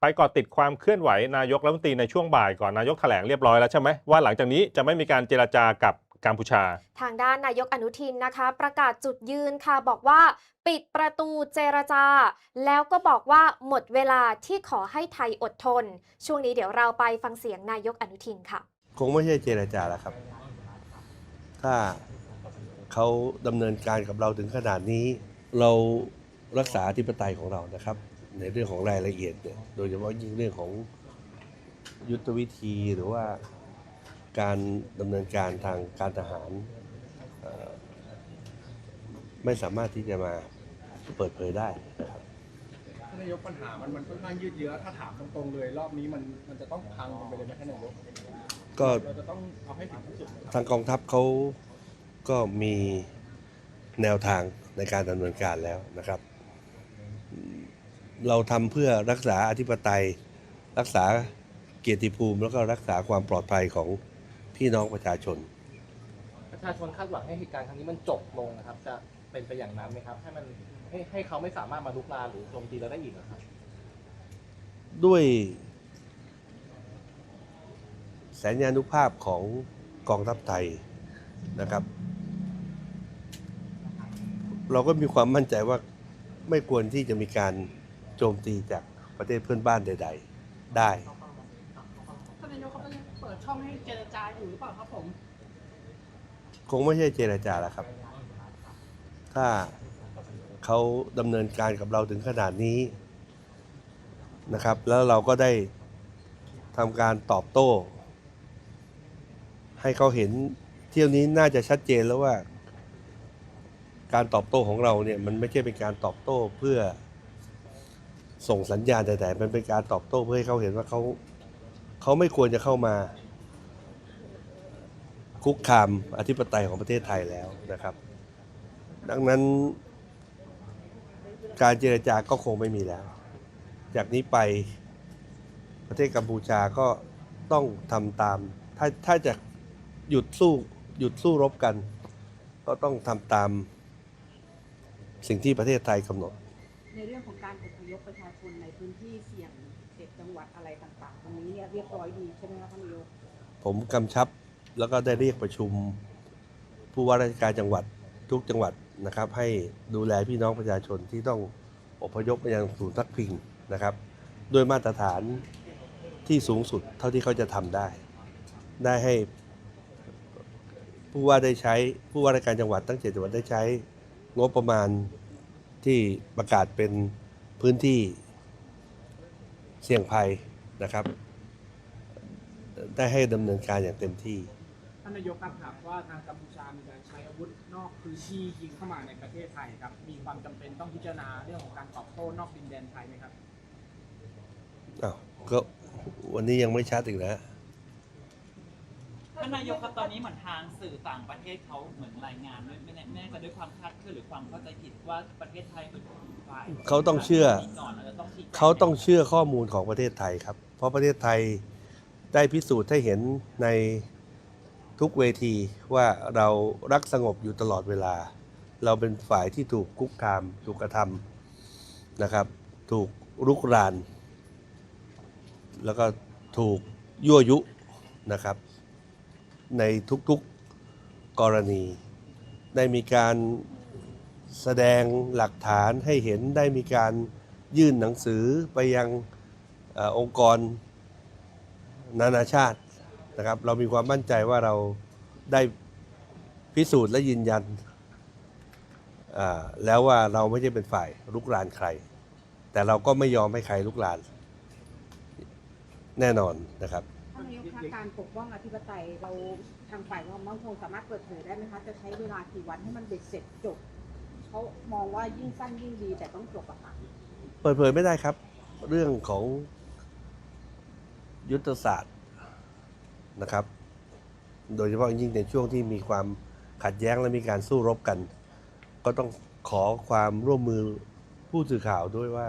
ไปเกาะติดความเคลื่อนไหวนายกรัฐมนตรีในช่วงบ่ายก่อนนายกแถลงเรียบร้อยแล้วใช่ไหมว่าหลังจากนี้จะไม่มีการเจรจากับกัมพูชา ทางด้านนายกอนุทินนะคะ ประกาศจุดยืนค่ะบอกว่าปิดประตูเจรจา แล้วก็บอกว่าหมดเวลาที่ขอให้ไทยอดทน ช่วงนี้เดี๋ยวเราไปฟังเสียงนายกอนุทินค่ะ คงไม่ใช่เจรจาแล้วครับ ถ้าเขาดำเนินการกับเราถึงขนาดนี้ เรารักษาอธิปไตยของเรานะครับ ในเรื่องของรายละเอียดเนี่ยโดยเฉพาะยิ่งเรื่องของยุทธวิธีหรือว่าการดำเนินการทางการทหารเอ่อไม่สามารถที่จะมาเปิดเผยได้นะครับท่านนายกปัญหามันมันค่อนข้างยืดเยื้อถ้าถามตรงๆเลย รอบนี้มันมันจะต้องพังกันไปเลยไหมท่านนายกก็เราจะต้องเอาให้ถึงที่สุดไหมครับทางกองทัพเขาก็มีแนวทางในการดำเนินการแล้วนะครับ เราทำเพื่อรักษาอธิปไตย รักษาเกียรติภูมิ แล้วก็รักษาความปลอดภัยของพี่น้องประชาชน ประชาชนคาดหวังให้เหตุการณ์ครั้งนี้มันจบลงนะครับ จะเป็นไปอย่างนั้นไหมครับ ให้มันให้ให้เขาไม่สามารถมาลุกลามหรือโจมตีเราได้อีกนะครับ ด้วยแสนยานุภาพของกองทัพไทยนะครับ เราก็มีความมั่นใจว่าไม่ควรที่จะมีการ โจมตีจากประเทศเพื่อนบ้านใด ๆ ได้ ท่านนายกเขาก็ยังเปิดช่องให้เจรจาอยู่หรือเปล่าครับผม คงไม่ใช่เจรจาแล้วครับ ถ้าเขาดำเนินการกับเราถึงขนาดนี้นะครับ แล้วเราก็ได้ทำการตอบโต้ ให้เขาเห็นเที่ยวนี้น่าจะชัดเจนแล้วว่า การตอบโต้ของเราเนี่ยมันไม่ใช่เป็นการตอบโต้เพื่อ ส่งสัญญาณแต่ๆมันเป็นการตอบโต้เพื่อให้เขาเห็นว่าเขาเขาไม่ควรจะเข้ามา คุกคามอธิปไตยของประเทศไทยแล้วนะครับ ดังนั้นการเจรจาก็คงไม่มีแล้ว จากนี้ไปประเทศกัมพูชาก็ต้องทำตาม ถ้าถ้าจะหยุดสู้หยุดสู้รบกัน ก็ต้องทำตามสิ่งที่ประเทศไทยกำหนด ในเรื่องของการอพยพประชาชนในพื้นที่เสี่ยงเจ็ดจังหวัดอะไรต่างๆตรงนี้เนี่ยเรียบร้อยดีใช่ไหมครับท่านนายกผมกำชับแล้วก็ได้เรียกประชุม ผู้ว่าราชการจังหวัดทุกจังหวัดนะครับ ให้ดูแลพี่น้องประชาชนที่ต้องอพยพมายังศูนย์พักพิงนะครับด้วยมาตรฐานที่สูงสุดเท่าที่เขาจะทำได้ ได้ให้ผู้ว่าได้ใช้ผู้ว่าราชการจังหวัดทั้งเจ็ดจังหวัดได้ใช้งบประมาณ ที่ประกาศเป็นพื้นที่เสี่ยงภัยนะครับ ได้ให้ดำเนินการอย่างเต็มที่ ท่านนายกครับถามว่าทางกัมพูชามีการใช้อาวุธนอกพื้นที่ยิงเข้ามาในประเทศไทยครับ มีความจำเป็นต้องพิจารณาเรื่องของการตอบโต้นอกดินแดนไทยไหมครับอ้าวก็วันนี้ยังไม่ชัดอีกนะ ท่านนายกครับตอนนี้เหมือนทางสื่อต่างประเทศเขาเหมือนรายงานด้วยไม่แน่ไม่แน่ใจด้วยความคาดเคลื่อนหรือความเข้าใจผิดว่าประเทศไทยเหมือนฝ่ายเขาต้องเชื่อ ก่นแล้วจะต้องชี้แจเขาต้องเชื่อข้อมูลของประเทศไทยครับ เพราะประเทศไทยได้พิสูจน์ให้เห็นในทุกเวทีว่าเรารักสงบอยู่ตลอดเวลา เราเป็นฝ่ายที่ถูกคุกคาม ถูกกระทำนะครับ ถูกรุกราน แล้วก็ถูกยั่วยุนะครับ ในทุกๆกรณี ได้มีการแสดงหลักฐานให้เห็นได้มีการยื่นหนังสือไปยังอองค์กรนานาชาตินะครับ เรามีความมั่นใจว่าเราได้พิสูจน์และยืนยันแล้วว่าเราไม่ใช่เป็นฝ่ายลุกรานใคร แต่เราก็ไม่ยอมให้ใครลุกราน แน่นอนนะครับ กคะการปกป้องอธิปไตยเราทางฝ่ายความมั่นคงสามารถเปิดเผยได้ไหมคะ จะใช้เวลากี่วันให้มันเบ็ดเสร็จจบเขามองว่ายิ่งสั้นยิ่งดีแต่ต้องจบอะค่ะเปิดเผยไม่ได้ครับ เรื่องของยุทธศาสตร์นะครับ โดยเฉพาะยิ่งในช่วงที่มีความขัดแย้งและมีการสู้รบกัน ก็ต้องขอความร่วมมือผู้สื่อข่าวด้วยว่า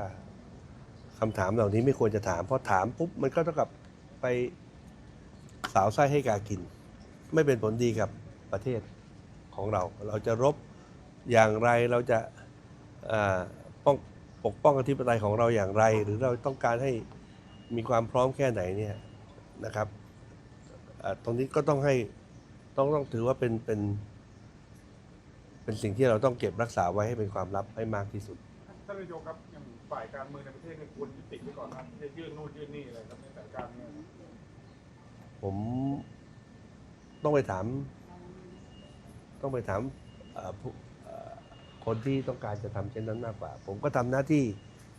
คำถามเหล่านี้ไม่ควรจะถามเพราะถามปุ๊บมันก็เท่ากับไป สาวไส้ให้กากิน ไม่เป็นผลดีกับประเทศของเรา เราจะรบอย่างไรเราจะป้องปกป้องอธิปไตยของเราอย่างไร หรือเราต้องการให้มีความพร้อมแค่ไหนเนี่ยนะครับตรงนี้ก็ต้องให้ต้องต้องถือว่าเป็นเป็น เป็นสิ่งที่เราต้องเก็บรักษาไว้ให้เป็นความลับให้มากที่สุดท่านนายกครับอย่างฝ่ายการเมืองในประเทศควรยุติไว้ก่อนนะจะยื่นนู่นยื่นนี่อะไรครับในสถานการเนี่ย ผมต้องไปถาม ต้องไปถามคนที่ต้องการจะทำเช่นนั้นมากกว่า ผมก็ทำหน้าที่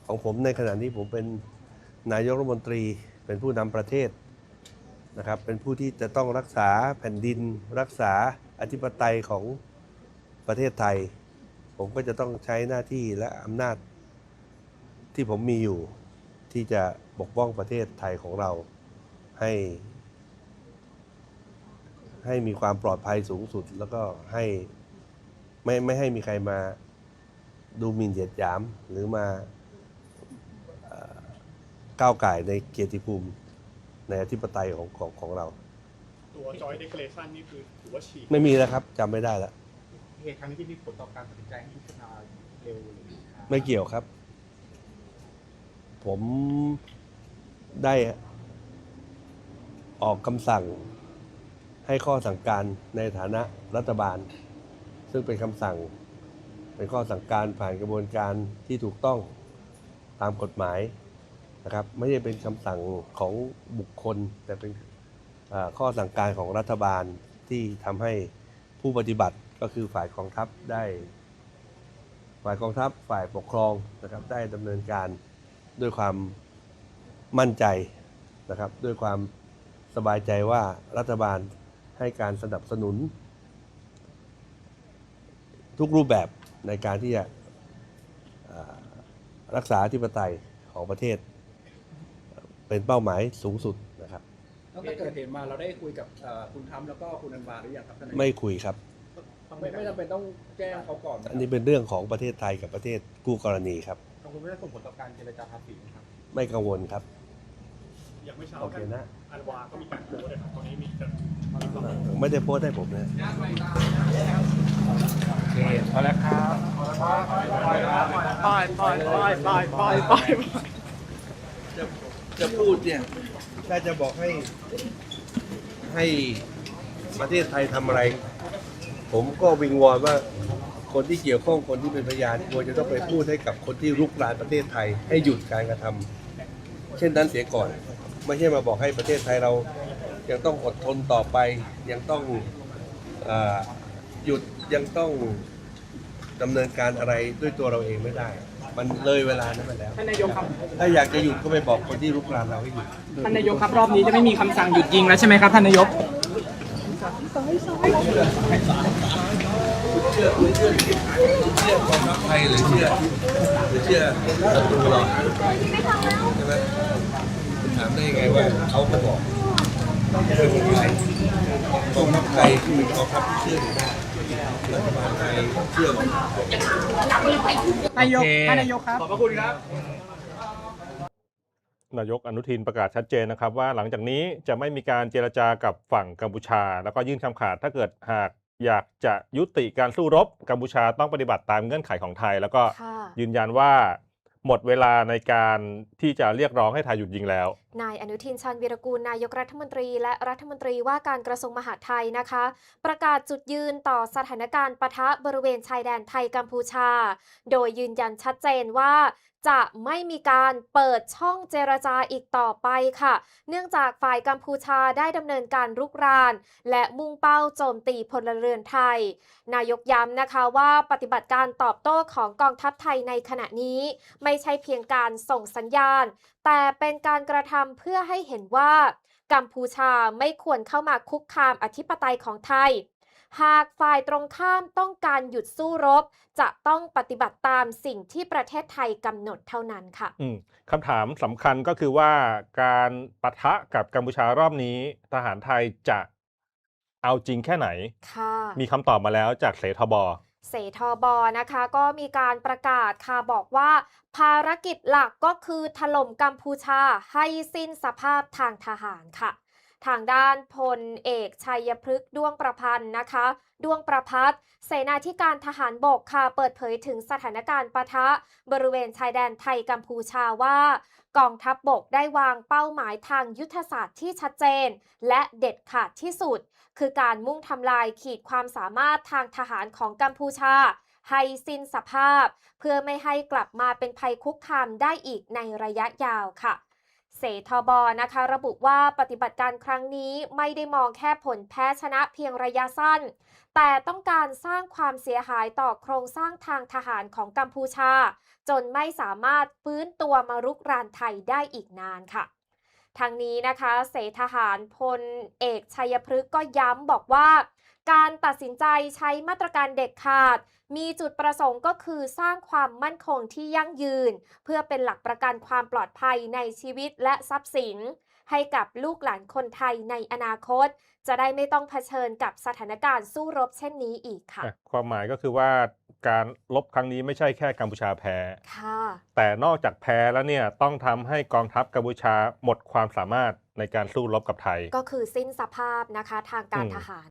ของผมในขณะนี้ผมเป็นนายกรัฐมนตรี เป็นผู้นำประเทศนะครับ เป็นผู้ที่จะต้องรักษาแผ่นดิน รักษาอธิปไตยของประเทศไทย ผมก็จะต้องใช้หน้าที่และอำนาจที่ผมมีอยู่ที่จะปกป้องประเทศไทยของเราให้ ให้มีความปลอดภัยสูงสุด แล้วก็ให้ไม่ไม่ให้มีใครมาดูหมิ่นเหยียดหยาม หรือมาเอ่อก้าวไก่ายในเกียรติภูมิในอธิปไตยของของของเรา ตัวจอยเดคเลชันนี่คือถือว่าฉีกไม่มีแล้วครับจำไม่ได้แล้วเหตุครั้งนี้ที่มีผลต่อการตัดสินใจให้ยุบสภาเร็วหรือช้าไม่เกี่ยวครับ ผมได้ออกคำสั่ง ให้ข้อสั่งการในฐานะรัฐบาล ซึ่งเป็นคำสั่ง เป็นข้อสั่งการผ่านกระบวนการที่ถูกต้องตามกฎหมายนะครับ ไม่ใช่เป็นคำสั่งของบุคคล แต่เป็นข้อสั่งการของรัฐบาลที่ทำให้ผู้ปฏิบัติก็คือฝ่ายกองทัพได้ ฝ่ายกองทัพฝ่ายปกครองนะครับได้ดำเนินการด้วยความมั่นใจนะครับ ด้วยความสบายใจว่ารัฐบาล ให้การสนับสนุน ทุกรูปแบบในการที่จะอ่ารักษาอธิปไตยของประเทศ เป็นเป้าหมายสูงสุดนะครับตั้งแต่เกิดเหตุมาเราได้คุยกับเอ่อคุณทรัมป์แล้วก็คุณอันวาหรือยังครับท่านนายกไม่คุยครับไม่ไม่จำเป็นต้องแจ้งเขาก่อนนะคอัรันบนี้เป็นเรื่องของประเทศไทยกับประเทศคู่กรณีครับกังวลว่าจะส่งผลต่อการเจรจาภาษีไหมครับ ไม่กังวลครับ อย่างเมื่อเช้าโอเคท่านนะ อันวาก็มีการโพสต์นะครับตอนนี้มีการไม่ได้โพสต์ให้ผมนะ พอแล้วครับปล่อยปล่อยปล่อยปล่อยปล่อยปล่อยจะจะพูดเนี่ยถ้าจะบอกให้ ให้ประเทศไทยทำอะไร ผมก็วิงวอนว่าคนที่เกี่ยวข้องคนที่เป็นพยานควรจะต้องไปพูดให้กับคนที่รุกรานประเทศไทย ให้หยุดการกระทำเช่นนั้นเสียก่อน ไม่ใช่มาบอกให้ประเทศไทยเรายังต้องอดทนต่อไป ยังต้องเออหยุดยังต้องดำเนินการอะไรด้วยตัวเราเองไม่ได้ มันเลยเวลานั้นไปแล้วท่านนายกครับถ้าอยากจะหยุดก็ไปบอกคนที่รุกรานเราให้หยุดท่านนายกครับรอบนี้จะไม่มีคำสั่งหยุดยิงแล้วใช่ไหมครับท่านนายกเชื่อเชื่อเชื่อกองทัพไทยหรือเชื่อหรือเชื่อศัตรูเราใช่ไหม ถามได้ยังไงว่าเขาก็บอกเชื่อคนไทยกองทัพไทยที่เป็นกองทัพที่เชื่อถือได้รัฐบาลไทยเชื่อหมดนายกท่านนายกครับ ขอบพระคุณครับ นายกอนุทินประกาศชัดเจนนะครับ ว่าหลังจากนี้จะไม่มีการเจรจากับฝั่งกัมพูชา แล้วก็ยื่นคำขาดถ้าเกิดหากอยากจะยุติการสู้รบกัมพูชาต้องปฏิบัติตามเงื่อนไขของไทย แล้วก็ค่ะยืนยันว่าหมดเวลาในการที่จะเรียกร้องให้ไทยหยุดยิงแล้ว นายอนุทินชาญวีรกูลนายกรัฐมนตรี และรัฐมนตรีว่าการกระทรวงมหาดไทยนะคะ ประกาศจุดยืนต่อสถานการณ์ปะทะบริเวณชายแดนไทยกัมพูชา โดยยืนยันชัดเจนว่าจะไม่มีการเปิดช่องเจรจาอีกต่อไปค่ะ เนื่องจากฝ่ายกัมพูชาได้ดำเนินการรุกราน และมุ่งเป้าโจมตีพลเรือนไทย นายกย้ำนะคะว่าปฏิบัติการตอบโต้ของกองทัพไทยในขณะนี้ ไม่ใช่เพียงการส่งสัญญาณแต่เป็นการกระทำเพื่อให้เห็นว่า กัมพูชาไม่ควรเข้ามาคุกคามอธิปไตยของไทย หากฝ่ายตรงข้ามต้องการหยุดสู้รบ จะต้องปฏิบัติตามสิ่งที่ประเทศไทยกำหนดเท่านั้นค่ะอืมคำถามสำคัญก็คือว่าการปะทะกับกัมพูชารอบนี้ ทหารไทยจะเอาจริงแค่ไหนค่ะมีคำตอบมาแล้วจากเสทบ เสทบนะคะก็มีการประกาศค่ะบอกว่า ภารกิจหลักก็คือถล่มกัมพูชาให้สิ้นสภาพทางทหารค่ะ ทางด้านพลเอกชัยพฤกษ์ด้วงประพันธ์นะคะ ด้วงประพัฒน์เสนาธิการทหารบกค่ะ เปิดเผยถึงสถานการณ์ปะทะ บริเวณชายแดนไทยกัมพูชาว่ากองทัพบบกได้วางเป้าหมายทางยุทธศาสตร์ที่ชัดเจน และเด็ดขาดที่สุด คือการมุ่งทำลายขีดความสามารถทางทหารของกัมพูชาให้สิ้นสภาพ เพื่อไม่ให้กลับมาเป็นภัยคุกคามได้อีกในระยะยาวค่ะ เสทบนะคะ ระบุว่าปฏิบัติการครั้งนี้ไม่ได้มองแค่ผลแพ้ชนะเพียงระยะสั้น แต่ต้องการสร้างความเสียหายต่อโครงสร้างทางทหารของกัมพูชา จนไม่สามารถฟื้นตัวมารุกรานไทยได้อีกนานค่ะทางนี้นะคะ เสทหารพลเอกชัยพฤกษ์ก็ย้ำบอกว่า การตัดสินใจใช้มาตรการเด็ดขาด มีจุดประสงค์ก็คือสร้างความมั่นคงที่ยั่งยืน เพื่อเป็นหลักประกันความปลอดภัยในชีวิตและทรัพย์สิน ให้กับลูกหลานคนไทยในอนาคต จะได้ไม่ต้องเผชิญกับสถานการณ์สู้รบเช่นนี้อีกค่ะอะความหมายก็คือว่าการลบครั้งนี้ไม่ใช่แค่กัมพูชาแพ้ค่ะแต่นอกจากแพ้แล้วเนี่ยต้องทำให้กองทัพกัมพูชาหมดความสามารถในการสู้รบกับไทย ก็คือสิ้นสภาพนะคะทางการอืมทหาร